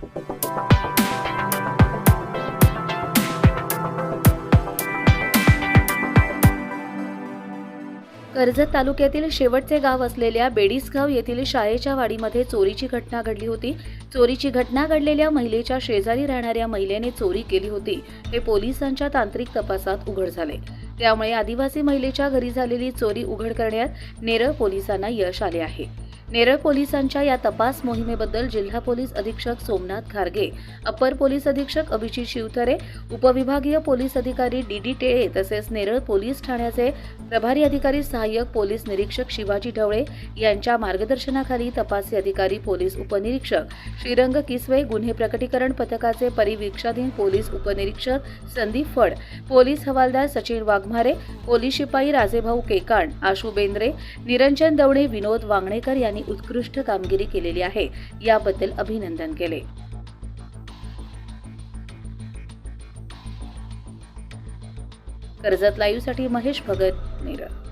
कर्जत तालुक्यातील शेवटचे गाव असलेल्या बेडीसगाव येथील शाळेच्या वाडीमध्ये चोरीची घटना घडली होती. चोरीची घटना घडलेल्या महिलेच्या शेजारी राहणाऱ्या महिलेने चोरी केली होती. हे पोलिसांच्या तांत्रिक तपासात उघड झाले. त्यामुळे आदिवासी महिलेच्या घरी झालेली चोरी उघड करण्यात नेरळ पोलिसांना यश आले आहे. नेरळ पोलिसांच्या या तपास मोहिमेबद्दल जिल्हा पोलीस अधीक्षक सोमनाथ खारगे अपर पोलीस अधीक्षक अभिजित शिवथरे उपविभागीय पोलीस अधिकारी डी डी टेळे तसेच नेरळ पोलीस ठाण्याचे प्रभारी अधिकारी सहाय्यक पोलीस निरीक्षक शिवाजी ढवळे यांच्या मार्गदर्शनाखाली तपासी अधिकारी पोलीस उपनिरीक्षक श्रीरंग किसवे गुन्हे प्रकटीकरण पथकाचे परिवीक्षाधीन पोलीस उपनिरीक्षक संदीप फड पोलीस हवालदार सचिन वाघमारे पोलीस शिपाई राजेभाऊ केकाण आशू बेंद्रे निरंजन दवणे विनोद वांगणेकर यांनी उत्कृष्ट कामगिरी केलेली आहे. याबद्दल अभिनंदन केले. कर्जत लाईव्हसाठी महेश भगत नेरळ